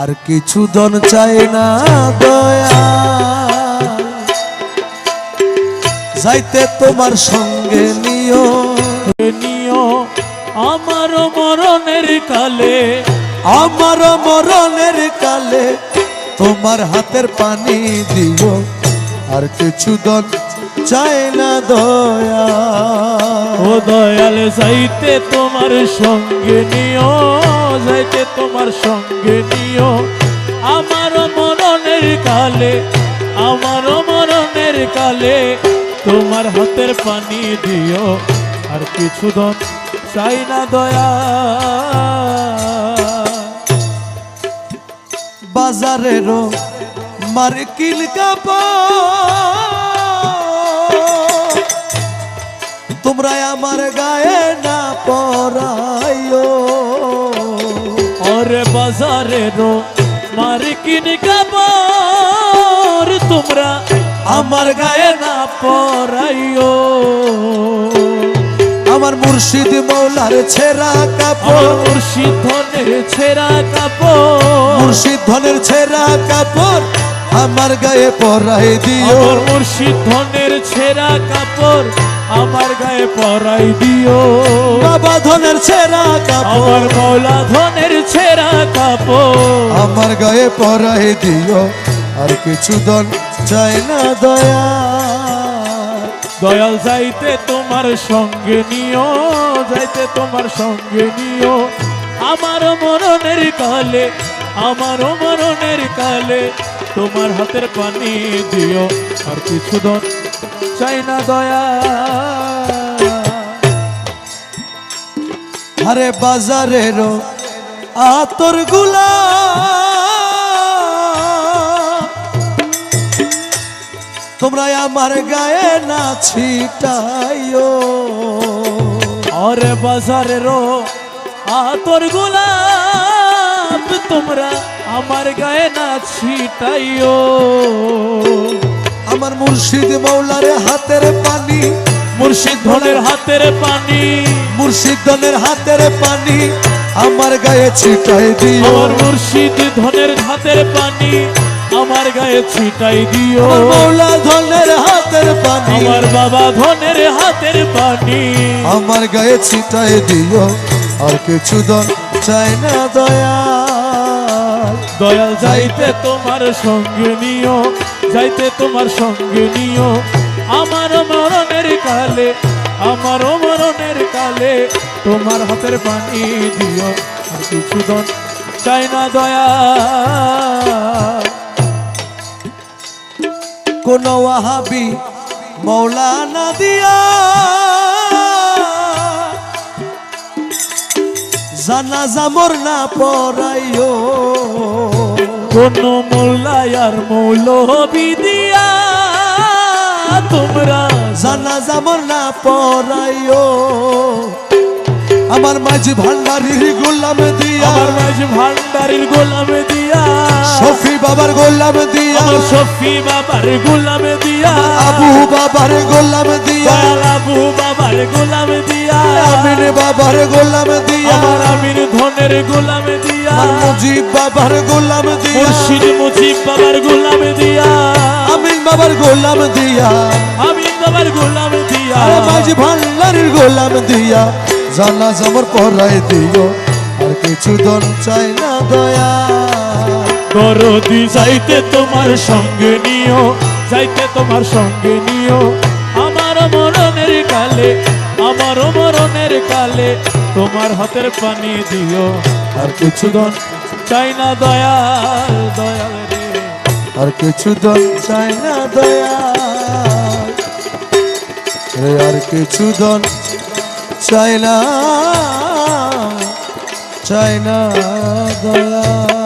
আর কিছু দন চাই না দয়া। যাইতে তোমার সঙ্গে নিও। নিও আমার মরণের কালে। আমার মরণের কালে তোমার হাতের পানি দিও আর কিছু দন চাই না দয়া। ও দয়াল যাইতে তোমার সঙ্গে নিও। যাইতে তোমার সঙ্গে নিও। আমার মরণের কালে আমার মরণের কালে তোমার হাতের পানি দিও। আর কিছু দন চাই না দয়া। বাজারেরও মার্কিন কাপড় তোমরা আমার গায়ে না পরাইও ওরে বাজারেরও মার্কিন কাপড়। তোমরা আমার গায়ে না পরাইও। আমার মুর্শিদ মৌলার ছেঁড়া কাপড়। মুর্শিদ ধনের ছেঁড়া কাপড়। মুর্শিদ ধনের ছেঁড়া কাপড় আমার গায়ে পরাই দিও। মুর্শিদ ধনের ছেঁড়া কাপড় আমার গায়ে পরাই দিও। ধনের ছেঁড়া কাপড়। আমার মৌলা ধনের ছেঁড়া কাপড়। আমার গায়ে পরাই দিও আর কিছু দন চাই না দয়া। দয়াল যাইতে তোমার সঙ্গে নিও যাইতে তোমার সঙ্গে নিও। আমার মরণের কালে আমার মরণের কালে তোমার হাতের পানি দিও আর কিছু দন চাই না দয়া। আরে বাজারেরও আতরগুলা। তোমরা আমার গায়ে না ছিটাইও। আরে বাজারেরও আতর গোলাপ তোমরা আমার গায়ে না ছিটাইও। আমার মুর্শিদ মৌলারে হাতের পানি মুর্শিদ ধনের হাতের পানি। মুর্শিদ দনের হাতের পানি আমার গায়ে ছিটাই দিও। আমার মুর্শিদ ধনের হাতের পানি আমার গায়ে ছিটাই দিও। মৌলা ধনের হাতের পানি আমার বাবা ধনের হাতের পানি। আমার গায়ে ছিটাই দিও। আর কিছু দন চাই না দয়া দয়াল যাইতে তোমার সঙ্গে নিও যাইতে তোমার সঙ্গে নিও। আমার মরণের কালে আমার মরণের কালে তোমার হাতের পানি দিও, আর কিছু দন চাই না দয়া। কোন ওয়াহাবি মৌলানা দিয়া জানাজা মোর না পড়াইও। কোন মোল্লায়ার মৌলবি দিয়া তোমরা জানাজা মোর না পড়াইও। আমার মাঝি ভান্ডারির গোলাম দিয়া। আমার মাঝ ভান্ডারির গোলামে দিয়া। শফি বাবার গোলাম দিয়া। আমার শফি বাবার গোলামে দিয়া। আবু বাবার গোলাম দিয়া। আবু বাবার গোলামে দিয়া। আমিন বাবার গোলাম দিয়া। আমার আমির ধনের গোলামে দিয়া। মুজিব বাবার গোলাম দিয়া। মুর্শিদ মুজিব বাবার গোলামে দিয়া আমিন বাবার গোলাম দিয়া। আমিন বাবার গোলামে দিয়া। আরে মাঝি ভান্ডারির গোলাম দিয়া। জানা জামর পরাই দিও আর কিছু দন চাই না দয়া। দরদি যাইতে তোমার সঙ্গে নিও যাইতে তোমার সঙ্গে নিও। আমার মরণের কালে আমার মরণের কালে তোমার হাতের পানি দিও। আর কিছু দন চাই না দয়াল দয়াল আর কিছু দন চাই না দয়া। রে, আর কিছু দন চাই না চাই না দয়া।